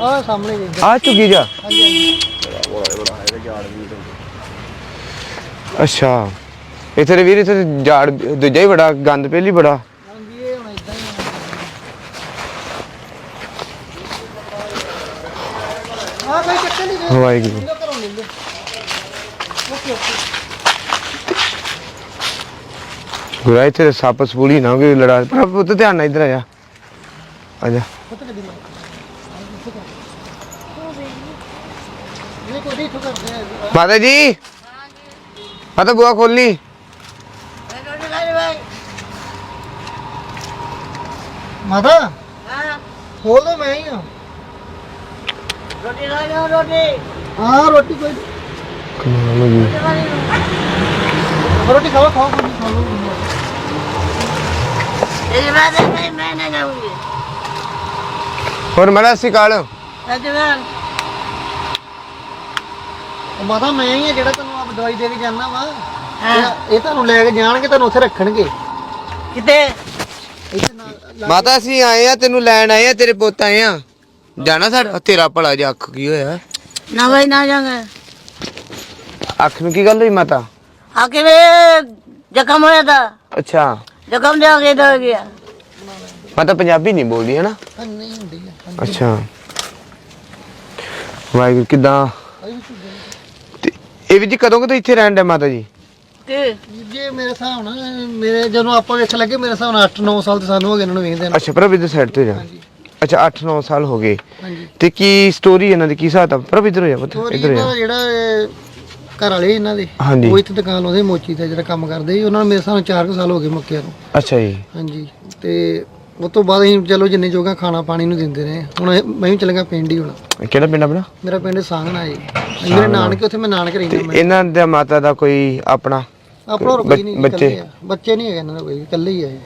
ਆ ਸਾਹਮਣੇ ਜੀ ਆ ਚੁਗੀ ਜਾ। ਹਾਂਜੀ ਹਾਂਜੀ। ਅੱਛਾ। ਇੱਥੇ ਵੀਰ ਇੱਥੇ ਤੇ ਝਾੜ ਦੂਜਾ ਹੀ ਬੜਾ ਗੰਦ ਪਹਿਲੀ ਬੜਾ। ਹਾਂਜੀ ਇਹ ਹੁਣ ਇਦਾਂ ਹੀ ਆ ਆ ਕੋਈ ਚੱਕਰ ਨਹੀਂ ਜੀ। ਵਾਹਿਗੁਰੂ। ਇਹਦਾ ਘਰੋਂ ਲੈ ਲਓ ਓਕੇ ਓਕੇ। ਗੁਰਾ ਇੱਥੇ ਤੇ ਸੱਪ ਸਪੂਲੀ ਨਾ ਕੋਈ ਲੜਾ। ਪਰ ਪੁੱਤ ਧਿਆਨ ਨਾਲ ਇੱਧਰ ਆ ਜਾ। ਆ ਜਾ। ਪਤਾ ਇਹ ਕੋਈ ਨਹੀਂ ਕਰਦੇ ਆ ਮਾਤਾ ਜੀ। ਮਾਤਾ ਬੁਆ ਖੋਲਨੀ ਮਾਤਾ ਖੋਲ ਦੋ ਮੈਂ ਹੀ ਆ। ਰੋਟੀ ਖਾ ਲਿਓ ਰੋਟੀ। ਹਾਂ ਰੋਟੀ ਕੋਈ ਕਮਾਲ ਹੋ ਗਈ ਰੋਟੀ ਖਾਓ ਖਾਓ ਇਹ ਮੈਂ ਮੈਂ ਨਾ ਜਾਊਂਗੀ ਹੋਰ ਮੜਾ ਸੀ ਕਾਲ ਅਜਵਾਨ ਉਹ ਮਾਤਾ ਮੈਂ ਹੀ ਆ ਜਿਹੜਾ ਤੁਹਾਨੂੰ ਆਪ ਦਵਾਈ ਦੇ ਕੇ ਜਾਣਾ ਵਾ। ਇਹ- ਇਹ ਤੁਹਾਨੂੰ ਲੈ ਕੇ ਜਾਣਗੇ ਤੁਹਾਨੂੰ ਉੱਥੇ ਰੱਖਣਗੇ। ਕਿਤੇ ਮਾਤਾ ਅਸੀਂ ਆਏ ਆ ਤੈਨੂੰ ਲੈਣ ਆਏ ਆ ਤੇਰੇ ਪੁੱਤ ਆਏ ਆ। ਜਾਣਾ ਸਾਡਾ ਤੇਰਾ ਭਲਾ ਜਿਹਾ ਅੱਖ ਕੀ ਹੋਇਆ। ਨਾ ਗਈ ਨਾ ਜਾਂਗੇ ਅੱਖ ਨੂੰ ਕੀ ਗੱਲ ਹੋਈ ਮਾਤਾ? ਆ ਕਿਵੇਂ ਜ਼ਖਮ ਹੋਇਆ ਤਾਂ। ਅੱਛਾ। ਜ਼ਖਮ ਦੇ ਆ ਕੇ ਡਰ ਗਿਆ। ਮਾਤਾ ਪੰਜਾਬੀ ਨਹੀਂ ਬੋਲਦੀ ਹੈ ਨਾ ਨਹੀਂ ਹੁੰਦੀ। ਅੱਛਾ। ਵਾਹਿਗੁਰੂ ਕਿਦਾਂ? ਤੇ ਇਹ ਵੀ ਜੀ ਕਦੋਂ ਕਦੋਂ ਇੱਥੇ ਰਹਿਣ ਦਾ ਮਾਤਾ ਜੀ? कि ਜੇ ਮੇਰੇ ਹਿਸਾਬ ਨਾਲ ਮੇਰੇ ਜਦੋਂ ਆਪਾਂ ਵੇਖ ਲੱਗੇ ਮੇਰੇ ਹਿਸਾਬ ਨਾਲ 8-9 ਸਾਲ ਤੇ ਸਾਨੂੰ ਹੋ ਗਏ ਇਹਨਾਂ ਨੂੰ ਵੇਖਦੇ ਨੇ। ਅੱਛਾ ਪ੍ਰਭ ਇਧਰ ਸਾਈਡ ਤੇ ਜਾ। ਅੱਛਾ 8-9 ਸਾਲ ਹੋ ਗਏ। ਹਾਂਜੀ। ਤੇ ਕੀ ਸਟੋਰੀ ਇਹਨਾਂ ਦੀ ਕੀ ਹਿਸਾਬ ਆ ਪ੍ਰਭ ਇਧਰ ਹੋ ਜਾ ਪੁੱਤ ਇਧਰ ਜਿਹੜਾ ਘਰ ਵਾਲੇ ਇਹਨਾਂ ਦੇ ਹਾਂਜੀ। ਉਹ ਇੱਥੇ ਦੁਕਾਨ ਲਾਉਂਦੇ ਮੋਚੀ ਤੇ ਜਿਹੜਾ ਕੰਮ ਕਰਦੇ ਸੀ ਉਹਨਾਂ ਨੂੰ ਮੇਰੇ ਹਿਸਾਬ ਨਾਲ 4 ਸਾਲ ਹੋ ਗਏ ਮੁੱਕਿਆ ਨੂੰ। ਅੱਛਾ ਜੀ। ਹਾਂਜੀ। ਤੇ ਉਸ ਤੋਂ ਬਾਅਦ ਅਸੀਂ ਚਲੋ ਜਿੰਨੇ ਜੋਗਾ ਖਾਣਾ ਪਾਣੀ ਨੂੰ ਦਿੰਦੇ ਰਹੇ। ਹੁਣ ਇਹ- ਮੈਂ ਵੀ ਚਲ ਗਿਆ ਪਿੰਡ ਹੀ ਹੁਣ। ਕਿਹੜਾ ਪਿੰਡ ਆਪਣਾ? ਮੇਰਾ ਪਿੰਡ ਸਾਂਗਣਾ ਹੈ ਜੀ। ਮੇਰੇ ਨਾਨਕੇ ਉੱਥੇ ਮੈਂ ਨਾਨਕ ਤੇ ਰਹਿੰਦਾ ਮੈਂ। ਇਹਨਾਂ ਦਾ ਮਾਤਾ ਦਾ ਕੋਈ ਆਪਣਾ? ਆਪਣਾ ਹੋਰ ਕੋਈ ਨਹੀਂ ਜੀ, ਬੱਚੇ? ਇਕੱਲੇ ਆ। ਬੱਚੇ ਨਹੀਂ ਹੈਗੇ ਇਹਨਾਂ ਦਾ ਕੋਈ ਇਕੱਲੇ ਹੀ ਜੀ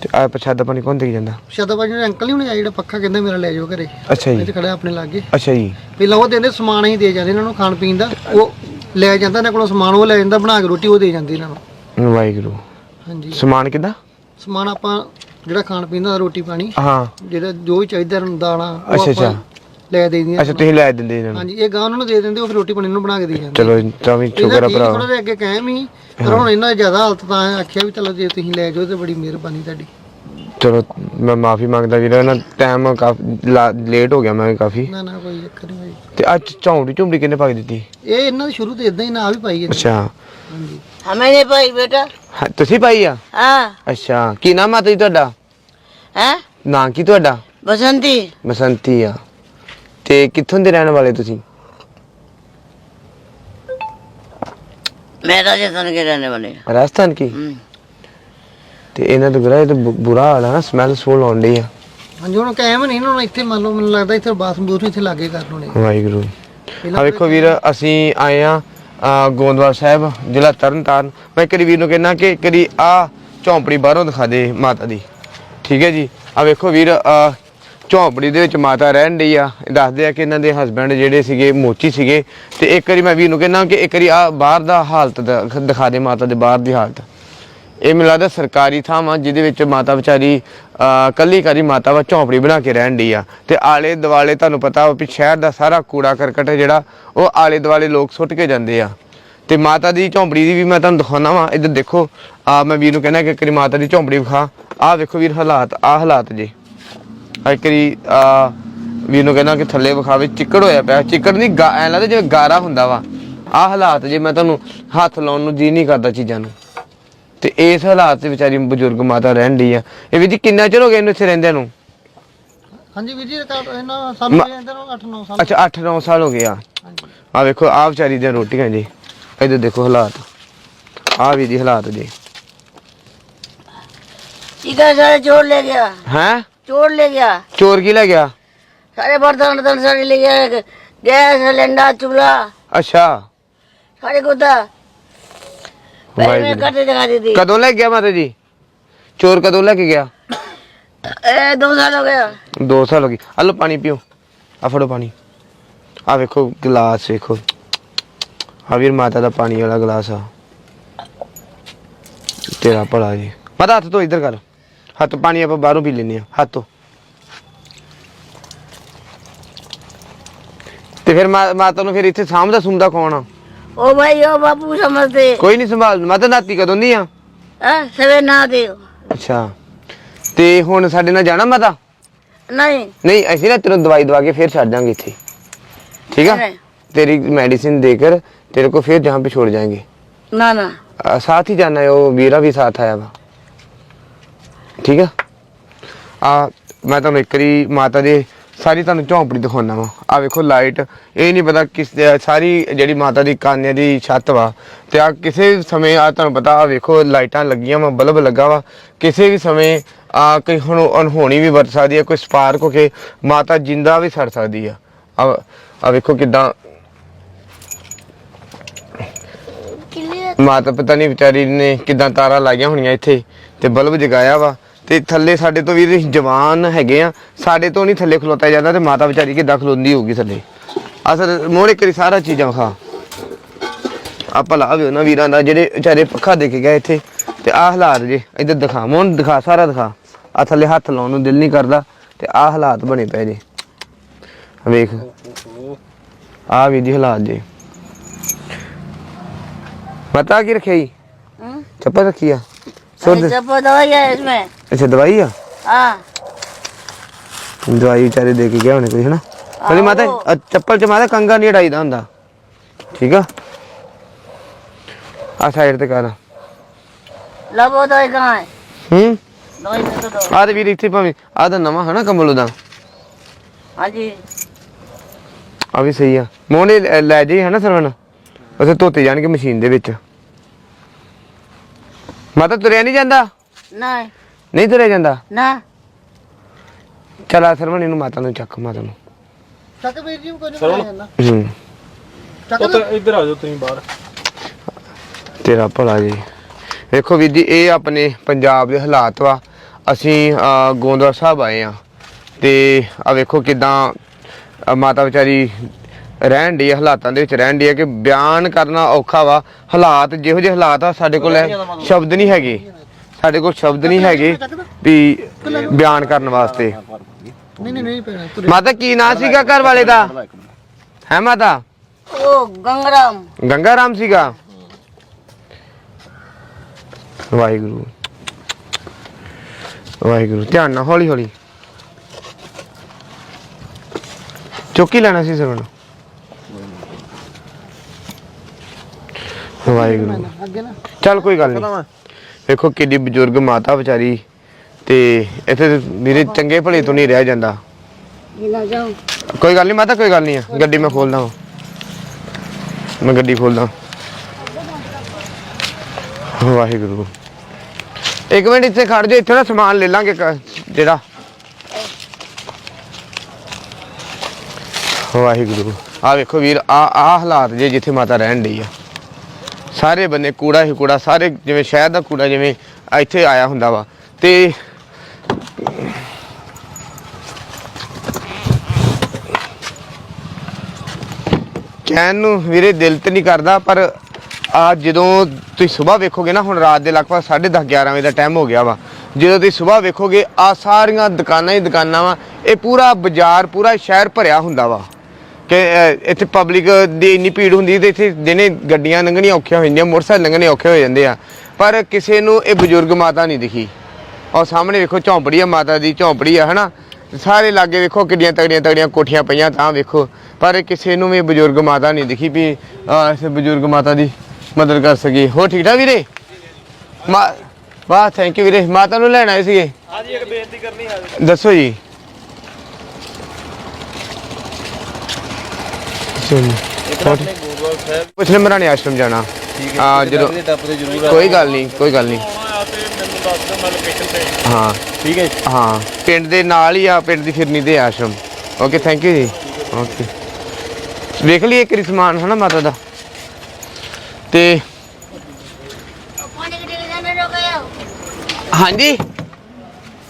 ਤੇ ਆ ਪ੍ਰਸ਼ਾਦਾ ਪਾਣੀ ਕੌਣ ਦੇ ਜਾਂਦਾ? ਸ਼ਾਦਾਬਾਦ ਜਿਹੜੇ ਅੰਕਲ ਨਹੀਂ ਹੁਣੇ ਆ ਜਿਹੜਾ ਪੱਖਾ ਕਹਿੰਦੇ ਮੇਰਾ ਲੈ ਜਾਓ ਘਰੇ। ਅੱਛਾ ਜੀ। ਇੱਥੇ ਖੜਾ ਆਪਣੇ ਲਾਗੇ। ਅੱਛਾ ਜੀ। ਪਹਿਲਾਂ ਉਹ ਦਿੰਦੇ ਸਮਾਨ ਹੀ ਦੇ ਜਾਂਦੇ ਇਹਨਾਂ ਨੂੰ ਖਾਣ ਪੀਣ ਦਾ। ਉਹ ਲੈ ਜਾਂਦਾ ਇਹਨਾਂ ਕੋਲੋਂ ਸਮਾਨ ਉਹ ਲੈ ਜਾਂਦਾ ਬਣਾ ਕੇ ਰੋਟੀ ਉਹ ਦੇ ਜਾਂਦੀ ਇਹਨਾਂ ਨੂੰ। ਵਾਹਿਗੁਰੂ। ਹਾਂਜੀ। ਸਮਾਨ ਕਿਦਾਂ? ਸਮਾਨ ਆਪਾਂ ਜਿਹੜਾ ਖਾਣ ਪੀਣ ਦਾ ਰੋਟੀ ਪਾਣੀ ਹਾਂ। ਜਿਹੜਾ ਜੋ ਵੀ ਚਾਹੀਦਾ ਨੂੰ ਦਾਣਾ ਉਹ ਅੱਛਾ, ਆਪਾਂ ਅੱਛਾ। ਲੈ ਦੇਈਦੀਆਂ ਅੱਛਾ ਤੁਸੀਂ ਲੈ ਦਿੰਦੇ ਇਹਨਾਂ ਨੂੰ? ਹਾਂਜੀ ਇਹ ਗਾਂ ਉਹਨਾਂ ਨੂੰ ਦੇ ਦਿੰਦੇ ਉਹ ਫਿਰ ਰੋਟੀ ਪਾਣੀ ਨੂੰ ਬਣਾ ਕੇ ਦੇ ਜਾਂਦੇ। ਚਲੋ ਤਾਂ ਵੀ ਸ਼ੁਕਰ ਆ ਭਰਾ। ਥੋੜਾ ਜਿਹਾ ਅੱਗੇ ਕਾਇਮ ਹੀ ਪਰ ਹੁਣ ਇਹਨਾਂ ਦੀ ਜ਼ਿਆਦਾ ਹਾਲਤ ਤਾਂ ਹੈ, ਆਖਿਆ ਵੀ ਚਲੋ ਜੇ ਤੁਸੀਂ ਲੈ ਜਾਓ ਤੇ ਬੜੀ ਮਿਹਰਬਾਨੀ ਤੁਹਾਡੀ। ਚਲੋ ਮੈਂ ਮਾਫੀ ਮੰਗਦਾ ਵੀਰ ਨਾ ਟਾਈਮ ਕਾਫੀ ਲੇਟ ਹੋ ਗਿਆ ਮੈਂ ਕਾਫੀ। ਨਾ ਨਾ ਕੋਈ ਚੱਕਰ ਨਹੀਂ ਭਾਈ। ਤੇ ਅੱਜ ਝੌਂੜੀ ਝੁੰਡੀ ਕਿੰਨੇ ਪਾ ਕੇ ਦਿੱਤੀ? ਇਹ ਇਹਨਾਂ ਦੇ ਸ਼ੁਰੂ ਤੋਂ ਇਦਾਂ ਹੀ ਨਾ ਵੀ ਪਾਈ ਜਾਂਦੇ। ਅੱਛਾ। ਹਾਂਜੀ। ਹਮੇ ਨੇ ਭਾਈ ਬੇਟਾ। ਤੁਸੀਂ ਭਾਈ ਆ? ਹਾਂ। ਅੱਛਾ ਕੀ ਨਾਮ ਆ ਤੁਸੀਂ ਤੁਹਾਡਾ? ਹੈ? ਨਾਂ ਕੀ ਤੁਹਾਡਾ? ਬਸੰਤੀ। ਬਸੰਤੀ ਆ। ਤੇ ਕਿੱਥੋਂ ਦੇ ਰਹਿਣ ਵਾਲੇ ਤੁਸੀਂ? ਮੈਂ ਰਾਜਸਥਾਨ ਕੇ ਰਹਿਣੇ ਵਾਲੇ ਹਾਂ। ਰਾਜਸਥਾਨ ਕੀ? ਤੇ ਇਹਨਾਂ ਦੇ ਗਰਾ ਤਾਂ ਬੁਰਾ ਹਾਲ ਆ ਸਮੈਲ ਸੋਲ ਆਉਂਦੀ ਆ। ਹਾਂਜੀ ਹੁਣ ਕਾਇਮ ਨਹੀਂ ਉਹਨਾਂ ਇੱਥੇ ਮੰਨ ਲਓ ਮੈਨੂੰ ਲੱਗਦਾ ਇੱਥੇ ਬਾਥਰੂਮ ਬੂਥ ਇੱਥੇ ਲਾਗੇ ਕਰ ਲੋਣੇ। ਵਾਹਿਗੁਰੂ। ਆ ਵੇਖੋ ਵੀਰ ਅਸੀਂ ਆਏ ਆ ਗੋਂਦਵਾਲ ਸਾਹਿਬ, ਜ਼ਿਲ੍ਹਾ ਤਰਨਤਾਰਨ। ਮੈਂ ਕਰੀ ਵੀਰ ਨੂੰ ਕਹਿੰਦਾ ਕਿ ਕਰੀ ਆ ਝੌਂਪੜੀ ਬਾਹਰੋਂ ਦਿਖਾ ਦੇ ਮਾਤਾ ਦੀ। ਠੀਕ ਹੈ ਜੀ? ਆ ਵੇਖੋ ਵੀਰ ਝੌਂਪੜੀ ਦੇ ਵਿੱਚ ਮਾਤਾ ਰਹਿਣ ਡਈ ਆ। ਦੱਸਦੇ ਆ ਕਿ ਇਹਨਾਂ ਦੇ ਹਸਬੰਡ ਜਿਹੜੇ ਸੀਗੇ, ਮੋਚੀ ਸੀਗੇ। ਤੇ ਇੱਕ ਵਾਰੀ ਮੈਂ ਵੀਰ ਨੂੰ ਕਹਿੰਦਾ ਕਿ ਇੱਕ ਵਾਰੀ ਆ ਬਾਹਰ ਦਾ ਹਾਲਤ ਦ- ਦਿਖਾ ਦੇ ਮਾਤਾ ਦੇ ਬਾਹਰ ਦੀ ਹਾਲਤ। ਇਹ ਮੈਨੂੰ ਲੱਗਦਾ ਸਰਕਾਰੀ ਥਾਂ ਵਾ ਜਿਹਦੇ ਵਿੱਚ ਮਾਤਾ ਵਿਚਾਰੀ, ਅਹ ਕੱਲੀ ਕਰੀ ਮਾਤਾ ਵਾ ਝੌਂਪੜੀ ਬਣਾ ਕੇ ਰਹਿਣ ਡਈ ਆ। ਤੇ ਆਲੇ ਦੁਆਲੇ ਤੁਹਾਨੂੰ ਪਤਾ ਵੀ ਸ਼ਹਿਰ ਦਾ ਸਾਰਾ ਕੂੜਾ ਕਰਕਟ ਹੈ ਜਿਹੜਾ, ਉਹ ਆਲੇ ਦੁਆਲੇ ਲੋਕ ਸੁੱਟ ਕੇ ਜਾਂਦੇ ਆ। ਤੇ ਮਾਤਾ ਦੀ ਝੌਂਪੜੀ ਦੀ ਵੀ ਮੈਂ ਤੁਹਾਨੂੰ ਦਿਖਾਉਣਾ ਵਾ, ਇੱਧਰ ਦੇਖੋ। ਆ ਮੈਂ ਵੀਰ ਨੂੰ ਕਹਿੰਦਾ ਕਿ ਕਰੀ ਮਾਤਾ ਦੀ ਝੌਂਪੜੀ ਵਿਖਾ। ਆ ਵੇਖੋ ਵੀਰ ਹਾਲਾਤ ਆ ਹਾਲਾਤ ਜੀ। ਆ ਇੱਕ ਵਾਰੀ ਆ ਵੀਰ ਨੂੰ ਕਹਿੰਦਾ ਕਿ ਥੱਲੇ ਵਿਖਾਵੇ, ਚਿੱਕੜ ਹੋਇਆ ਪਿਆ। ਚਿੱਕੜ ਨਹੀਂ, ਗਾ- ਐਂ ਲੱਗਦਾ ਜਿਵੇਂ ਗਾਰਾ ਹੁੰਦਾ ਵਾ। ਆ ਹਾਲਾਤ ਜੇ ਮੈਂ ਤੁਹਾਨੂੰ ਹੱਥ ਲਾਉਣ ਨੂੰ ਜੀ ਨਹੀਂ ਕਰਦਾ ਚੀਜ਼ਾਂ ਨੂੰ। ਤੇ ਇਸ ਹਾਲਾਤ ਦੇ ਵਿਚਾਰੀ ਬਜ਼ੁਰਗ ਮਾਤਾ ਰਹਿਣ ਡਈ ਆ ਇਹ ਵੀ ਜੀ ਕਿੰਨਾ ਚਿਰ ਹੋ ਗਿਆ ਇਹਨੂੰ ਇੱਥੇ ਰਹਿੰਦਿਆਂ ਨੂੰ ਹਾਂਜੀ ਵੀਰ ਜੀ ਰਿਕਾਰਡ ਇਹਨਾਂ ਸਾਨੂੰ ਮਾ- ਇਹਦੇ ਨੂੰ 8-9 ਸਾਲ ਅੱਛਾ 8-9 ਸਾਲ ਹੋ ਗਏ ਆ ਹਾਂਜੀ ਆ ਵੇਖੋ ਆ ਵਿਚਾਰੀ ਦੀਆਂ ਰੋਟੀਆਂ ਜੀ ਇੱਧਰ ਦੇਖੋ ਹਾਲਾਤ ਆ ਵੀ ਜੀ ਹਾਲਾਤ ਜੀ इधर सारे चोर ले गया ਹੈ चोर ले गया ਚੋਰ ਕੀ ਲੈ ਗਿਆ सारे बर्तन वर्तन सारे ले गया गैस सिलेंडर चूल्हा ਅੱਛਾ सारे कुत्ता ਕਦੋਂ ਲੈ ਗਿਆ ਮਾਤਾ ਜੀ? ਚੋਰ ਕਦੋਂ ਲੈ ਕੇ ਗਿਆ? ਇਹ ਦੋ ਸਾਲ ਹੋ ਗਿਆ 2 ਸਾਲ ਹੋ ਗਏ। ਆ ਲਓ ਪਾਣੀ ਪੀਓ। ਆ ਫੜੋ ਪਾਣੀ। ਆ ਵੇਖੋ ਗਲਾਸ ਵੇਖੋ। ਆ ਵੀਰ ਮਾਤਾ ਦਾ ਪਾਣੀ ਵਾਲਾ ਗਲਾਸ ਆ। ਤੇਰਾ ਭਲਾ ਜੀ। ਮਾਤਾ ਹੱਥ ਤੋਂ ਇੱਧਰ ਕਰ। ਹੱਥ ਪਾਣੀ ਆਪਾਂ ਬਾਹਰੋਂ ਪੀ ਲੈਨੇ ਆ ਹੱਥ ਤੋਂ ਤੇ ਫਿਰ ਮਾ- ਮਾਤਾ ਨੂੰ ਫਿਰ ਇੱਥੇ ਸਾਂਭਦਾ ਸੁੰਦਾ ਕੌਣ ओ भाई ओ बापू समझते ਕੋਈ ਨਹੀਂ ਸੰਭਾਲ ਮਾਤਾ ਨਾਤੀ ਕਦੋਂ ਦੀ ਆ हाँ, सवे ना दे ਅੱਛਾ ਤੇ ਹੁਣ ਸਾਡੇ ਨਾਲ ਜਾਣਾ ਮਾਤਾ नहीं ਨਹੀਂ ਅਸੀਂ ਨਾ ਤੈਨੂੰ ਦਵਾਈ ਦਵਾ ਕੇ ਫਿਰ ਛੱਡ ਜਾਾਂਗੇ ਇੱਥੇ ਠੀਕ ਆ नहीं, तेरी मेडिसिन देकर तेरे को फिर जहाँ पे छोड़ जाएंगे ना ना आ, साथ ही जाना है वो वीरा भी साथ आया वा ਠੀਕ ਆ ਆ ਮੈਂ ਤੁਹਾਨੂੰ ਇੱਕ ਵਾਰੀ ਮਾਤਾ ਦੇ ਸਾਰੀ ਤੁਹਾਨੂੰ ਝੌਂਪੜੀ ਦਿਖਾਉਣਾ ਵਾ। ਆ ਵੇਖੋ ਲਾਈਟ ਇਹ ਨਹੀਂ ਪਤਾ ਕਿਸ ਸਾਰੀ ਜਿਹੜੀ ਮਾਤਾ ਦੀ ਕਾਨਿਆਂ ਦੀ ਛੱਤ ਵਾ ਤੇ ਆ ਕਿਸੇ ਸਮੇਂ ਆ ਤੁਹਾਨੂੰ ਪਤਾ ਆ ਵੇਖੋ ਲਾਈਟਾਂ ਲੱਗੀਆਂ ਵਾ ਬਲਬ ਲੱਗਾ ਵਾ। ਕਿਸੇ ਵੀ ਸਮੇਂ ਆ ਕੋਈ ਹੁਣ ਅਨਹੋਣੀ ਵੀ ਵਰਤ ਸਕਦੀ ਹੈ ਕੋਈ ਸਪਾਰਕ ਹੋ ਕੇ ਮਾਤਾ ਜਿੰਦਾ ਵੀ ਸੜ ਸਕਦੀ ਆ। ਆ ਆ ਵੇਖੋ ਕਿਦਾਂ ਮਾਤਾ ਪਤਾ ਨਹੀਂ ਵਿਚਾਰੀ ਨੇ ਕਿਦਾਂ ਤਾਰਾਂ ਲਾਈਆਂ ਹੋਣੀਆਂ ਇੱਥੇ ਤੇ ਬਲਬ ਜਗਾਇਆ ਵਾ। ਤੇ ਥੱਲੇ ਸਾਡੇ ਤੋਂ ਵੀ ਜਵਾਨ ਹੈਗੇ ਆ ਸਾਡੇ ਤੋਂ ਨਹੀਂ ਥੱਲੇ ਖਲੋਤਾ ਜਾਂਦਾ ਤੇ ਮਾਤਾ ਵਿਚਾਰੀ ਕਿੱਦਾਂ ਖਲੋਂਦੀ ਹੋਊਗੀ ਥੱਲੇ। ਅਸਰ ਮੋੜੇ ਕਰੀ ਸਾਰਾ ਚੀਜ਼ਾਂ ਖਾ ਆਪਾਂ ਲਾਵੇ ਉਹਨਾਂ ਵੀਰਾਂ ਦਾ ਜਿਹੜੇ ਵਿਚਾਰੇ ਪੱਖਾ ਦੇ ਕੇ ਗਏ ਇੱਥੇ। ਤੇ ਆਹ ਹਾਲਾਤ ਜੇ ਇੱਧਰ ਦਿਖਾ ਮੋਨ ਦਿਖਾ ਸਾਰਾ ਦਿਖਾ। ਆ ਥੱਲੇ ਹੱਥ ਲਾਉਣ ਨੂੰ ਦਿਲ ਨਹੀਂ ਕਰਦਾ ਤੇ ਆਹ ਹਾਲਾਤ ਬਣੇ ਪਏ ਜੇ। ਵੇਖ। ਆ ਵੀ ਜੀ ਹਾਲਾਤ ਜੇ। ਪਤਾ ਕੀ ਰੱਖਿਆ ਜੀ? ਚੱਪਲ ਰੱਖੀ ਆ। ਸੁਣ ਚੱਪਲ ਦਵਾਈ ਹੈ ਇਸਮੇ ਅੱਛਾ ਦਵਾਈ ਆ? ਹਾਂ। ਦਵਾਈ ਵਿਚਾਰੇ ਦੇ ਕੇ ਗਿਆ ਹੋਣੇ ਕੋਈ ਹਨਾ? ਕਹਿੰਦੇ ਮਾਤਾ ਆਹੋ। ਚੱਪਲ ਚ ਮਾਤਾ ਕੰਗਾ ਨਹੀਂ ਢਾਈਦਾ ਹੁੰਦਾ। ਠੀਕ ਆ? ਆ ਸਾਈਡ ਤੇ ਕਰ। ਲਵੋ ਦੋਈ ਗਾਂ ਹੂੰ? ਦੋਈ ਤੇ ਦੋ ਆ ਤੇ ਵੀਰ ਇੱਥੇ ਭਾਵੇਂ ਆ ਤਾਂ ਨਵਾਂ ਹਨਾ ਕੰਬਲ ਦਾ ਹਾਂਜੀ। ਆ ਵੀ ਸਹੀ ਆ। ਮੋਨੇ ਲੈ- ਜੇ ਜਾਈ ਹਨਾ ਸਰਵਣ? ਉਸੇ ਧੋਤੇ ਜਾਣਗੇ ਮਸ਼ੀਨ ਦੇ ਵਿੱਚ। ਮਾਤਾ ਤੁਰਿਆ ਨਹੀਂ ਜਾਂਦਾ? ਨਹੀਂ। ਨਹੀਂ ਤੁਰਿਆ ਜਾਂਦਾ ना ਚਲ ਆ ਸਰਵਣ ਇਹਨੂੰ ਮਾਤਾ ਨੂੰ ਚੱਕ ਮਾਤਾ ਨੂੰ। ਚੱਕ ਵੀਰ ਜੀ ਕੋਈ ਨਹੀਂ ਜਾਂਦਾ ਹੂੰ। ਚੱਕ ਇੱਧਰ ਆ ਜਾਓ ਤੁਸੀਂ ਬਾਹਰ। ਤੇਰਾ ਭਲਾ ਜੀ। ਵੇਖੋ ਵੀਰ ਜੀ ਇਹ ਆਪਣੇ ਪੰਜਾਬ ਦੇ ਹਾਲਾਤ ਵਾ। ਅਸੀਂ ਅਹ, ਗੋਂਦਵਾਲ ਸਾਹਿਬ ਆਏ ਆ। ਤੇ ਆ ਵੇਖੋ ਕਿਦਾਂ ਮਾਤਾ ਵਿਚਾਰੀ ਰਹਿਣ ਦੀ ਹਾਲਾਤਾਂ ਦੇ ਵਿੱਚ ਰਹਿਣ ਦੀ ਹੈ ਕਿ ਬਿਆਨ ਕਰਨਾ ਔਖਾ ਵਾ। ਹਾਲਾਤ ਜਿਹੋ ਜਿਹੇ ਹਾਲਾਤ ਆ ਸਾਡੇ ਕੋਲ ਸ਼ਬਦ ਨਹੀਂ ਹੈਗੇ। ਸਾਡੇ ਕੋਲ ਸ਼ਬਦ ਨਹੀਂ ਹੈਗੇ ਵੀ ਬਿਆਨ ਕਰਨ ਵਾਸਤੇ। ਨਹੀਂ ਨਹੀਂ ਨਹੀਂ ਮਾਤਾ ਕੀ ਨਾਂ ਸੀਗਾ ਘਰ ਵਾਲੇ ਦਾ? ਹੈ ਮਾਤਾ? ਉਹ ਗੰਗਰਾਮ। ਗੰਗਾ ਰਾਮ ਸੀਗਾ? ਵਾਹਿਗੁਰੂ। ਵਾਹਿਗੁਰੂ ਧਿਆਨ ਨਾਲ ਹੌਲੀ ਹੌਲੀ। ਚੁੱਕੀ ਲੈਣਾ ਸੀ ਸਗਣ ਵਾਹਿਗੁਰੂ। ਅੱਗੇ ਚੱਲ ਕੋਈ ਗੱਲ ਨਹੀਂ। ਵੇਖੋ ਕਿੰਨੀ ਬਜ਼ੁਰਗ ਮਾਤਾ ਵਿਚਾਰੀ ਤੇ ਇੱਥੇ ਵੀਰੇ ਚੰਗੇ ਭਲੇ ਤੋਂ ਨਹੀਂ ਰਹਿ ਜਾਂਦਾ। ਕੋਈ ਗੱਲ ਨਹੀਂ ਮਾਤਾ ਕੋਈ ਗੱਲ ਨਹੀਂ ਆ। ਗੱਡੀ ਮੈਂ ਖੋਲਦਾ ਹਾਂ ਮੈਂ ਗੱਡੀ ਖੋਲਦਾ। ਵਾਹਿਗੁਰੂ। ਇੱਕ ਮਿੰਟ ਇੱਥੇ ਖੜ ਜਾ ਇੱਥੇ ਨਾ ਸਮਾਨ ਲੈ ਲਾਂਗੇ ਜਿਹੜਾ। ਵਾਹਿਗੁਰੂ। ਆ ਵੇਖੋ ਵੀਰ ਆ ਆ ਹਾਲਾਤ ਜੇ ਜਿੱਥੇ ਮਾਤਾ ਰਹਿਣ ਲਈ ਆ। ਸਾਰੇ ਬੰਨੇ ਕੂੜਾ ਹੀ ਕੂੜਾ, ਸਾਰੇ ਜਿਵੇਂ ਸ਼ਹਿਰ ਦਾ ਕੂੜਾ ਜਿਵੇਂ ਇੱਥੇ ਆਇਆ ਹੁੰਦਾ ਵਾ। ਤੇ ਕਹਿਣ ਨੂੰ ਵੀਰੇ ਦਿਲ ਤੇ ਨਹੀਂ ਕਰਦਾ, ਪਰ ਆ ਜਦੋਂ ਤੁਸੀਂ ਸਵੇਰ ਵੇਖੋਗੇ ਨਾ, ਹੁਣ ਰਾਤ ਦੇ ਲਗਭਗ 10:30 11 ਵਜੇ ਦਾ ਟਾਈਮ ਹੋ ਗਿਆ ਵਾ। ਜਦੋਂ ਤੁਸੀਂ ਸਵੇਰ ਵੇਖੋਗੇ ਆ ਸਾਰੀਆਂ ਦੁਕਾਨਾਂ ਹੀ ਦੁਕਾਨਾਂ ਵਾ, ਇਹ ਪੂਰਾ ਬਾਜ਼ਾਰ, ਪੂਰਾ ਸ਼ਹਿਰ ਭਰਿਆ ਹੁੰਦਾ ਵਾ। ਕਿ ਅਹ, ਇੱਥੇ ਪਬਲਿਕ ਦੀ ਇੰਨੀ ਭੀੜ ਹੁੰਦੀ ਤੇ ਇੱਥੇ ਦਿਨੇ ਗੱਡੀਆਂ ਲੰਘਣੀਆਂ ਔਖੀਆਂ ਹੋ ਜਾਂਦੀਆਂ ਮੋਟਰਸਾਈਕਲ ਲੰਘਣੇ ਔਖੇ ਹੋ ਜਾਂਦੇ ਆ। ਪਰ ਕਿਸੇ ਨੂੰ ਇਹ ਬਜ਼ੁਰਗ ਮਾਤਾ ਨਹੀਂ ਦਿਖੀ। ਔਰ ਸਾਹਮਣੇ ਵੇਖੋ ਝੌਂਪੜੀ ਆ ਮਾਤਾ ਦੀ ਝੌਂਪੜੀ ਆ ਹਨਾ? ਸਾਰੇ ਲਾਗੇ ਵੇਖੋ ਕਿੱਡੀਆਂ ਤਗੜੀਆਂ ਤਗੜੀਆਂ ਕੋਠੀਆਂ ਪਈਆਂ ਤਾਂ ਵੇਖੋ। ਪਰ ਕਿਸੇ ਨੂੰ ਵੀ ਬਜ਼ੁਰਗ ਮਾਤਾ ਨਹੀਂ ਦਿਖੀ ਵੀ ਇਸ ਬਜ਼ੁਰਗ ਮਾਤਾ ਦੀ ਮਦਦ ਕਰ ਸਕੀ। ਹੋ ਠੀਕ ਠਾਕ ਵੀਰੇ? ਮਾ ਵਾਹ ਥੈਂਕ ਯੂ ਵੀਰੇ। ਮਾਤਾ ਨੂੰ ਲੈਣ ਆਏ ਸੀਗੇ? ਹਾਂਜੀ ਇੱਕ ਬੇਨਤੀ ਕਰਨੀ ਹੈ। ਦੱਸੋ ਜੀ। ਅੱਛਾ ਪਿਛਲੇ ਮਰਾਣੇ ਆਸ਼ਰਮ ਜਾਣਾ। ਠੀਕ ਜਦੋਂ- ਕੋਈ ਗੱਲ ਨਹੀਂ ਕੋਈ ਗੱਲ ਨਹੀਂ। ਹਾਂ। ਠੀਕ ਹੈ ਹਾਂ ਪਿੰਡ ਦੇ ਨਾਲ ਹੀ ਆ ਪਿੰਡ ਦੀ ਫਿਰਨੀ ਦੇ ਆਸ਼ਰਮ। ਓਕੇ ਥੈਂਕ ਯੂ ਜੀ। ਓਕੇ ਵੇਖ ਲਈਏ ਇੱਕ ਵਾਰੀ ਸਮਾਨ ਹਨਾ ਮਾਤਾ ਦਾ। ਤੇ ਹਾਂਜੀ।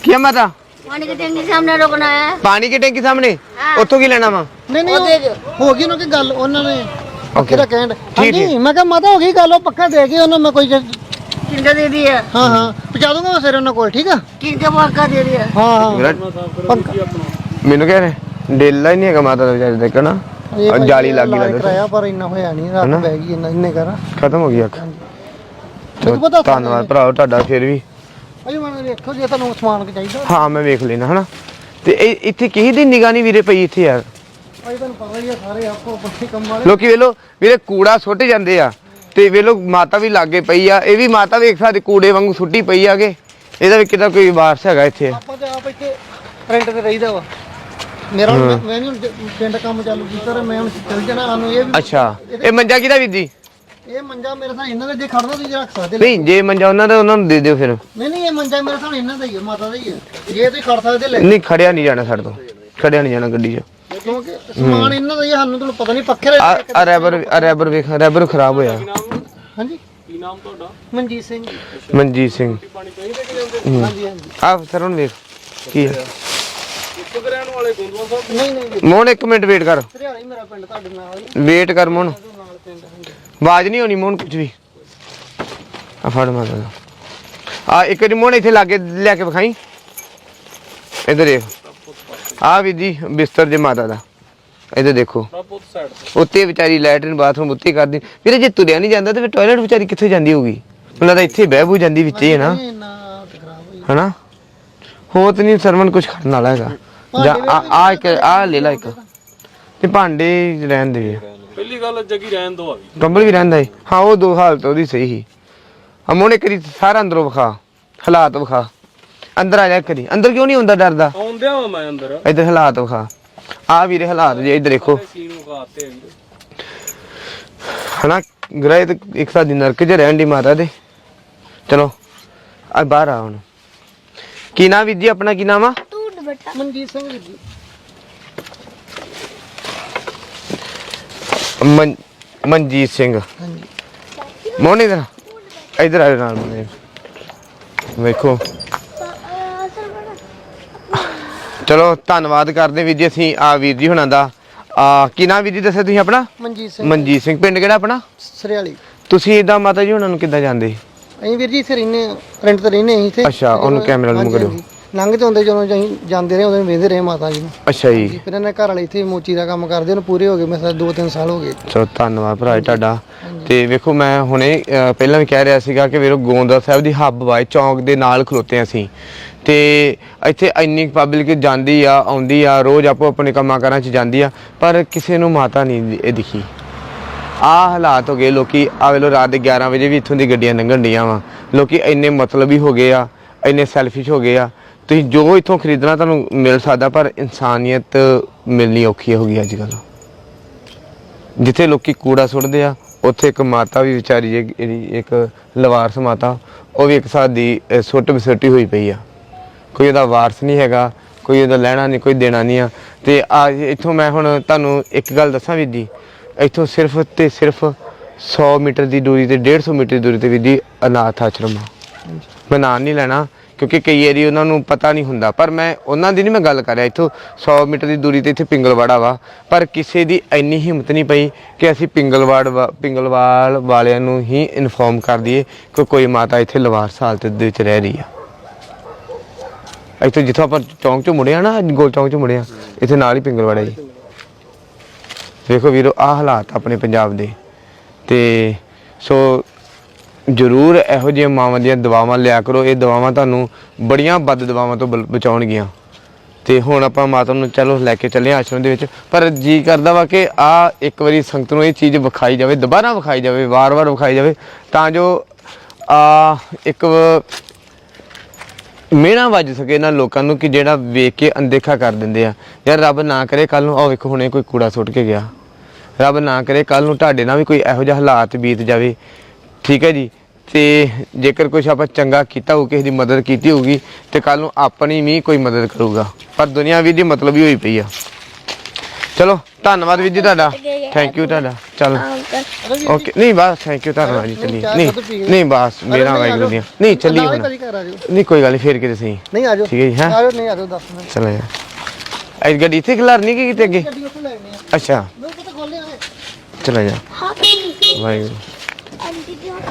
ਕੀ ਆ ਮਾਤਾ? ਪਾਣੀ ਦੀ ਟੈਂਕੀ ਸਾਹਮਣੇ ਰੁਕਣਾ ਹੈ। ਪਾਣੀ ਕੀ ਟੈਂਕੀ ਸਾਹਮਣੇ? ਉੱਥੋਂ ਕੀ ਲੈਣਾ ਵਾ? ਨਹੀਂ ਨਹੀਂ ਹੋ ਗਈ ਉਹਨਾਂ ਕੀ ਗੱਲ ਉਹਨਾਂ ਨੇ Okay. ਕਿਹੜਾ ਕਹਿਣ ਠੀਕ ਹੈ। ਮੈਂ ਕਿਹਾ ਮਾਤਾ ਹੋ ਗਈ ਗੱਲ ਉਹ ਪੱਕਾ ਦੇ ਗਏ ਉਹਨਾਂ ਮੈਂ ਕੋਈ ਗੱਲ- ਦੇ ਦੀ ਹੈ। ਹਾਂ ਹਾਂ ਪਹੁੰਚਾ ਦੂੰਗਾ ਮੈਂ ਉਹਨਾਂ ਕੋਲ ਠੀਕ ਆ? ਟਿੰਗਾ ਵਾਕਾ ਦੇ ਦੀ ਹੈ। ਹਾਂ ਹਾਂ। ਪੱਕਾ। ਮੈਨੂੰ ਕਹਿ ਰਹੇ ਡੇਲਾ ਹੀ ਨਹੀਂ ਹੈਗਾ ਮਾਤਾ ਦਾ ਵਿਚਾਰੇ ਦਾ ਜਾਲੀ ਲੱਗ ਲੱਗਦਾ ਪਰ ਇੰਨਾ ਹੋਇਆ ਨਹੀਂ ਰਾਤ ਬਹਿ ਗਈ ਇੰਨਾ ਇੰਨੇ ਕਰਾ। ਖਤਮ ਹੋ ਗਈ ਅੱਖ। ਧੰਨਵਾਦ ਭਰਾਓ ਤੁਹਾਡਾ ਫਿਰ ਵੀ। ਭਾਈ ਮਨ ਵੇਖੋ ਜੇ ਤੁਹਾਨੂੰ ਸਮਾਨ ਚਾਹੀਦਾ। ਹਾਂ ਮੈਂ ਵੇਖ ਲੈਣਾ ਹਨਾ। ਤੇ ਇਹ ਇੱਥੇ ਕਿਸੇ ਦੀ ਨਿਗਾਹ ਨਹੀਂ ਵੀਰੇ ਪਈ ਇੱਥੇ ਯਾਰ? ਭਾਈ ਤੁਹਾਨੂੰ ਪਤਾ ਹੀ ਆ ਸਾਰੇ ਆਪੋ ਆਪਣੇ ਕੰਮ ਵਾਲੇ। ਲੋਕੀ ਵੇਲੋ ਵੀਰੇ ਕੂੜਾ ਸੁੱਟ ਜਾਂਦੇ ਆ ਤੇ ਵੇਲੋ ਮਾਤਾ ਵੀ ਲਾਗੇ ਪਈ ਆ। ਇਹ ਵੀ ਮਾਤਾ ਵੇਖ ਸਕਦੇ ਕੂੜੇ ਵਾਂਗੂ ਸੁੱਟੀ ਪਈ ਆਗੇ ਇਹਦਾ ਵੀ ਕਿਤਾ ਕੋਈ ਵਾਰਸ ਹੈਗਾ ਇੱਥੇ? ਆਪਾਂ ਤੇ ਆਪ ਇੱਥੇ ਰੈਂਟ ਤੇ ਰਹੀਦਾ ਵਾ। ਮੇਰਾ ਹੁਣ ਮੈਂ- ਮੈਂ ਵੀ ਹੁਣ ਜ- ਪਿੰਡ ਕੰਮ ਚਾਲੂ ਕੀਤਾ ਤੇ ਮੈਂ ਹੁਣ ਚੱਲ ਜਾਣਾ ਸਾਨੂੰ ਇਹ ਵੀ ਅੱਛਾ। ਇਹ ਮੰਜਾ ਕਿਹਦਾ ਵੀਰ ਜੀ? ਇਹ ਮੰਜਾ ਮੇਰੇ ਸਾਹ ਇਹਨਾਂ ਦੇ ਜੇ ਖੜਨਾ ਤੁਸੀਂ ਰੱਖ ਸਕਦੇ ਨਹੀਂ ਜੇ ਮੰਜਾ ਉਹਨਾਂ ਦਾ ਉਹਨਾਂ ਨੂੰ ਦੇ ਦਿਓ ਫਿਰ। ਨਹੀਂ ਨਹੀਂ ਇਹ ਮੰਜਾ ਮੇਰੇ ਸਾਹ ਇਹਨਾਂ ਦਾ ਹੀ ਹੈ ਮਾਤਾ ਦਾ ਹੀ ਹੈ ਜੇ ਤੁਸੀਂ ਖੜ ਸਕਦੇ ਲੈ ਨਹੀਂ ਖੜਿਆ ਨਹੀਂ ਜਾਣਾ ਸਾਡੇ ਤੋਂ। ਖੜਿਆ ਨਹੀਂ ਜਾਣਾ ਗੱਡੀ 'ਚ। ਕਿਉਂਕਿ ਸਮਾਨ ਇਹਨਾਂ ਦਾ ਹੀ ਹੈ, ਸਾਨੂੰ ਤੁਹਾਨੂੰ ਪਤਾ ਨਹੀਂ ਪੱਖੇ ਦਾ ਆ ਆ ਰੈਬਰ ਆ ਰੈਬਰ ਵੇਖ ਰੈਬਰ ਖਰਾਬ ਹੋਇਆ। ਹਾਂਜੀ? ਕੀ ਨਾਮ ਤੁਹਾਡਾ? ਮਨਜੀਤ ਸਿੰਘ। ਜੀ। ਮਨਜੀਤ ਸਿੰਘ। ਪਾਣੀ ਚਾਹੀਦਾ ਕਿ ਜਾਂਦੇ ਹਾਂਜੀ ਹਾਂਜੀ। ਆ ਸਰ ਹੁਣ ਵੇਖ ਕੀ ਹੈ ਇੱਥੋਂ ਦੇ ਰਹਿਣ ਵਾਲੇ ਗੋਂਦਵਾਲ ਸਾਹਿਬ? ਨਹੀਂ ਨਹੀਂ। ਜੀ ਮੋਹਨ ਇੱਕ ਮਿੰਟ ਵੇਟ ਕਰ। ਹਰਿਆਣਾ ਮੇਰਾ ਪਿੰਡ ਤੁਹਾਡੇ ਨਾਲ ਹੀ। ਵੇਟ ਕਰ ਮੋਹਨ। ਨਾਲ ਪਿੰਡ ਹਾਂਜੀ। ਆਵਾਜ਼ ਨਹੀਂ ਆਉਣੀ ਮੋਹਨ ਕੁਝ ਵੀ। ਆ ਫੜ ਦਾ ਆ ਇੱਕ ਮੋਹਨ ਇੱਥੇ ਲਾਗੇ ਲੈ ਕੇ ਵਿਖਾਈ। ਇਧਰ ਦੇਖ। ਆ ਵੀ ਜੀ ਬਿਸਤਰ ਜੇ ਮਾਤਾ ਦਾ। ਇਧਰ ਦੇਖੋ। ਉੱਤੇ ਵਿਚਾਰੀ ਲੈਟਰਿਨ ਬਾਥਰੂਮ ਉੱਤੇ ਕਰਦੀ। ਵੀਰੇ ਜੇ ਤੁਰਿਆ ਨਹੀਂ ਜਾਂਦਾ ਤੇ ਫਿਰ ਟਾਇਲਟ ਵਿਚਾਰੀ ਕਿੱਥੇ ਜਾਂਦੀ ਹੋਊਗੀ? ਮੈਨੂੰ ਲੱਗਦਾ ਇੱਥੇ ਬਹਿ ਬੂ ਜਾਂਦੀ ਵਿੱਚ ਹੀ ਹੈ ਨਾ। ਹਨਾ? ਹੋ ਤੇ ਨਹੀਂ ਸਰਵਨ ਕੁਝ ਖੜਨ ਵਾਲਾ ਹੈਗਾ। ਜਾਂ ਆ ਆ ਇੱਕ ਆ ਲੈ ਲੈ ਇੱਕ। ਤੇ ਭਾਂਡੇ ਰਹਿਣ ਦੇ। ਪਹਿਲੀ ਗੱਲ ਜਗੀ ਰਹਿਣ ਦੋ ਆ ਗਈ। ਕੰਬਲ ਵੀ ਰਹਿੰਦਾ ਏ। ਹਾਂ ਉਹ ਦੋ ਹਾਲਤ ਉਹਦੀ ਸਹੀ ਸੀ। ਅਮੋਨੇ ਕਰੀ ਸਾਰਾ ਅੰਦਰੋਂ ਵਿਖਾ ਹਾਲਾਤ ਵਿਖਾ। ਅੰਦਰ ਆ ਜਾ ਕਰੀ ਅੰਦਰ ਕਿਉਂ ਨਹੀਂ ਹੁੰਦਾ ਡਰਦਾ? ਆਉਂਦਿਆਂ ਵਾਂ ਮੈਂ ਅੰਦਰ। ਇੱਧਰ ਹਾਲਾਤ ਵਿਖਾ। ਆ ਵੀਰੇ ਹਾਲਾਤ ਜੇ ਇੱਧਰ ਦੇਖੋ। ਸੀਨ ਵਿਖਾਤੇ ਆ ਵੀਰੇ। ਹਨਾ ਗ੍ਰਹਿ ਤੇ ਇੱਕ ਸਾਥ ਦੀ ਨਰਕ 'ਚ ਰਹਿਣ ਦੀ ਮਾਤਾ ਦੇ। ਚਲੋ ਆ ਬਾਹਰ ਆ ਹੁਣ। ਕੀ ਨਾਮ ਵੀਰ ਜੀ? ਆਪਣਾ ਕੀ ਨਾਮ ਆ ਮਨਜੀਤ ਸਿੰਘ ਜੀ। ਮਨ ਮਨਜੀਤ ਸਿੰਘ। ਹਾਂਜੀ ਮੋਹਨ ਇਧਰ ਇਧਰ ਆਓ ਨਾਲ ਮੋਹਨ ਵੇਖੋ। ਚਲੋ ਧੰਨਵਾਦ ਕਰਦੇ ਵੀਰ ਜੀ ਅਸੀਂ ਆ ਵੀਰ ਜੀ ਹੁਣਾਂ ਦਾ। ਆ ਕੀ ਨਾਮ ਵੀਰ ਜੀ ਦੱਸਿਆ ਤੁਸੀਂ ਆਪਣਾ? ਮਨਜੀਤ ਸਿੰਘ। ਮਨਜੀਤ ਸਿੰਘ ਪਿੰਡ ਕਿਹੜਾ ਆਪਣਾ? ਸਰਿਆਲੀ। ਤੁਸੀਂ ਇਦਾਂ ਮਾਤਾ ਜੀ ਹੁਣਾਂ ਨੂੰ ਕਿੱਦਾਂ ਜਾਂਦੇ ਅਸੀਂ ਵੀਰ ਜੀ ਇੱਥੇ ਰਹਿੰਦੇ ਰੈਂਟ ਤੇ ਰਹਿੰਦੇ ਅਸੀਂ ਇੱਥੇ। ਅੱਛਾ, ਉਹਨੂੰ ਕੈਮਰਾ ਨੂੰ ਹਾਂਜੀ, ਕਰਿਓ। ਹਾਂਜੀ। ਲੰਘਦੇ ਹੁੰਦੇ ਜਦੋਂ ਅਸੀਂ ਜਾਂਦੇ ਰਹੇ ਉਦੋਂ ਵੇਂਦੇ ਰਹੇ ਮਾਤਾ ਜੀ ਨੂੰ। ਅੱਛਾ ਜੀ। ਫਿਰ ਇਹਨਾਂ ਦੇ ਘਰ ਵਾਲੇ ਇੱਥੇ ਮੋਚੀ ਦਾ ਕੰਮ ਕਰਦੇ ਉਹਨੂੰ ਪੂਰੇ ਹੋ ਗਏ ਮੈਂ 2-3 ਸਾਲ ਹੋ ਗਏ। ਚਲੋ ਧੰਨਵਾਦ ਭਰਾ ਜੀ ਤੁਹਾਡਾ। ਤੇ ਵੇਖੋ ਮੈਂ ਹੁਣੇ ਪਹਿਲਾਂ ਵੀ ਕਹਿ ਰਿਹਾ ਸੀਗਾ ਕਿ ਵੀਰੋ ਗੋਂਦਾ ਸਾਹਿਬ ਦੀ ਹੱਬ ਵਾਏ ਚੌਂਕ ਦੇ ਨਾਲ ਖਲੋਤੇ ਹਾਂ ਅਸੀਂ। ਤੇ ਇੱਥੇ ਇੰਨੀ ਪਬਲਿਕ ਜਾਂਦੀ ਆ ਆਉਂਦੀ ਆ ਰੋਜ਼ ਆਪੋ ਆਪਣੇ ਕੰਮਾਂ ਕਾਰਾਂ 'ਚ ਜਾਂਦੀ ਆ ਪਰ ਕਿਸੇ ਨੂੰ ਮਾਤਾ ਨਹੀਂ ਇਹ ਦਿਖੀ। ਆ ਹਾਲਾਤ ਹੋ ਗਏ ਲੋਕੀ ਆ ਵੇਲੋ ਰਾਤ ਦੇ 11 ਵਜੇ ਵੀ ਇੱਥੋਂ ਦੀ ਗੱਡੀਆਂ ਲੰਘਣ ਡੀਆਂ ਵਾ। ਲੋਕੀ ਇੰਨੇ ਮਤਲਬੀ ਹੋ ਗਏ ਆ ਇੰਨੇ ਸੈਲਫਿਸ਼ ਹੋ ਗਏ ਆ ਤੁਸੀਂ ਜੋ ਇੱਥੋਂ ਖਰੀਦਣਾ ਤੁਹਾਨੂੰ ਮਿਲ ਸਕਦਾ ਪਰ ਇਨਸਾਨੀਅਤ ਮਿਲਣੀ ਔਖੀ ਹੋ ਗਈ ਅੱਜ ਕੱਲ੍ਹ ਜਿੱਥੇ ਲੋਕੀ ਕੂੜਾ ਸੁੱਟਦੇ ਆ ਉੱਥੇ ਇੱਕ ਮਾਤਾ ਵੀ ਵਿਚਾਰੀ ਜੇ ਜਿਹੜੀ ਇੱਕ ਲਵਾਰਸ ਮਾਤਾ ਉਹ ਵੀ ਇੱਕ ਸਾਦੀ ਸੁੱਟ ਬਸੁੱਟੀ ਹੋਈ ਪਈ ਆ। ਕੋਈ ਉਹਦਾ ਵਾਰਸ ਨਹੀਂ ਹੈਗਾ ਕੋਈ ਉਹਦਾ ਲੈਣਾ ਨਹੀਂ ਕੋਈ ਦੇਣਾ ਨਹੀਂ ਆ। ਤੇ ਆ ਇੱਥੋਂ ਮੈਂ ਹੁਣ ਤੁਹਾਨੂੰ ਇੱਕ ਗੱਲ ਦੱਸਾਂ ਵੀਰ ਜੀ ਇੱਥੋਂ ਸਿਰਫ ਤੇ ਸਿਰਫ 100 ਮੀਟਰ ਦੀ ਦੂਰੀ ਤੇ 150 ਮੀਟਰ ਦੀ ਦੂਰੀ ਤੇ ਵੀਰ ਜੀ ਅਨਾਥ ਆਸ਼ਰਮ ਮੈਂ ਨਾਂ ਨਹੀਂ ਲੈਣਾ ਕਿਉਂਕਿ ਕਈ ਏਰੀ ਉਹਨਾਂ ਨੂੰ ਪਤਾ ਨਹੀਂ ਹੁੰਦਾ। ਪਰ ਮੈਂ ਉਹਨਾਂ ਦੀ ਨਹੀਂ ਮੈਂ ਗੱਲ ਕਰ ਰਿਹਾ। ਇੱਥੋਂ 100 ਮੀਟਰ ਦੀ ਦੂਰੀ ਤੇ ਇੱਥੇ ਪਿੰਗਲਵਾੜਾ ਵਾ। ਪਰ ਕਿਸੇ ਦੀ ਇੰਨੀ ਹਿੰਮਤ ਨਹੀਂ ਪਈ ਕਿ ਅਸੀਂ ਪਿੰਗਲਵਾੜ ਵਾ- ਪਿੰਗਲਵਾਲ ਵਾਲਿਆਂ ਨੂੰ ਹੀ ਇਨਫੋਰਮ ਕਰ ਦਈਏ ਕਿ ਕੋਈ ਮਾਤਾ ਇੱਥੇ ਲਵਾਰਸ ਹਾਲਤ ਦੇ ਵਿੱਚ ਰਹਿ ਰਹੀ ਆ। ਇੱਥੇ ਜਿੱਥੋਂ ਆਪਾਂ ਚੌਂਕ ਚੋਂ ਮੁੜਿਆ ਨਾ, ਗੋਲ ਚੌਂਕ ਚੋਂ ਮੁੜਿਆ ਇੱਥੇ ਨਾਲ ਹੀ ਪਿੰਗਲਵਾੜਾ ਜੀ। ਵੇਖੋ ਵੀਰੋ ਆ ਹਾਲਾਤ ਆਪਣੇ ਪੰਜਾਬ ਦੇ। ਤੇ ਸੋ ਜ਼ਰੂਰ ਇਹੋ ਜਿਹੀਆਂ ਮਾਵਾਂ ਦੀਆਂ ਦਵਾਵਾਂ ਲਿਆ ਕਰੋ। ਇਹ ਦਵਾਵਾਂ ਤੁਹਾਨੂੰ ਬੜੀਆਂ ਵੱਧ ਦਵਾਵਾਂ ਤੋਂ ਬਲ- ਬਚਾਉਣਗੀਆਂ। ਤੇ ਹੁਣ ਆਪਾਂ ਮਾਤਾ ਨੂੰ ਚਲੋ ਲੈ ਕੇ ਚੱਲੇ ਹਾਂ ਆਸ਼ਰਮ ਦੇ ਵਿੱਚ। ਪਰ ਜੀ ਕਰਦਾ ਵਾ ਕਿ ਆ ਇੱਕ ਵਾਰੀ ਸੰਗਤ ਨੂੰ ਇਹ ਚੀਜ਼ ਵਿਖਾਈ ਜਾਵੇ, ਦੁਬਾਰਾ ਵਿਖਾਈ ਜਾਵੇ, ਵਾਰ-ਵਾਰ ਵਿਖਾਈ ਜਾਵੇ। ਤਾਂ ਜੋ ਆ ਇੱਕ ਮੇਣਾ ਵੱਜ ਸਕੇ ਇਹਨਾਂ ਲੋਕਾਂ ਨੂੰ ਕਿ ਜਿਹੜਾ ਵੇਖ ਕੇ ਅਣਦੇਖਾ ਕਰ ਦਿੰਦੇ ਆ। ਯਾਰ ਰੱਬ ਨਾ ਕਰੇ ਕੱਲ ਨੂੰ ਆ ਵੇਖੋ ਹੁਣੇ ਕੋਈ ਕੂੜਾ ਸੁੱਟ ਕੇ ਗਿਆ। ਰੱਬ ਨਾ ਕਰੇ ਕੱਲ ਨੂੰ ਤੁਹਾਡੇ ਨਾਲ ਵੀ ਕੋਈ ਇਹੋ ਜਿਹਾ ਹਾਲਾਤ ਬੀਤ ਜਾਵੇ। ਠੀਕ ਹੈ ਜੀ। ਤੇ ਜੇਕਰ ਕੁਝ ਆਪਾਂ ਚੰਗਾ ਕੀਤਾ ਹੋ ਕਿਸੇ ਦੀ ਮਦਦ ਕੀਤੀ ਹੋਊਗੀ ਤੇ ਕੱਲ ਨੂੰ ਆਪਣੀ ਵੀ ਕੋਈ ਮਦਦ ਕਰੂਗਾ। ਪਰ ਦੁਨੀਆ ਵੀ ਦੀ ਮਤਲਬ ਹੀ ਹੋਈ ਪਈ ਆ। ਚਲੋ ਧੰਨਵਾਦ ਵੀਰ ਜੀ ਤੁਹਾਡਾ। ਥੈਂਕ ਯੂ ਤੁਹਾਡਾ। ਚਲ। ਓਕੇ ਨਹੀਂ ਬਸ ਥੈਂਕ ਯੂ ਧੰਨਵਾਦ ਜੀ ਚੱਲੀ ਨਹੀਂ ਨਹੀਂ ਬਸ ਮੇਰਾ ਵਾਹਿਗੁਰੂ ਦੀਆਂ ਨਹੀਂ ਚੱਲੀ ਹੁਣ। ਨਹੀਂ ਕੋਈ ਗੱਲ ਨਹੀਂ ਫੇਰ ਕਿਤੇ ਸਹੀ। ਨਹੀਂ ਆ ਜਾਓ। ਠੀਕ ਹੈ ਜੀ, ਹੈਂ? ਆ ਜਾਓ ਨਹੀਂ ਆ ਜਾਓ ਦੱਸ ਮਿੰਟ। ਚਲੋ ਯਾਰ। ਇਹ ਗੱਡੀ ਇੱਥੇ ਖਿਲਾਰ ਨਹੀਂ ਕਿ ਕਿਤੇ ਅੱਗੇ? ਗੱਡੀ ਉੱਥੋਂ ਲੈ ਆਉਣੀ ਆ। ਅੱਛਾ। ਚਲੋ ਜਾ ਹਾਂ ਵਾਹਿਗੁਰੂ। ਆਂਟੀ ਦੀ ਹੱਥ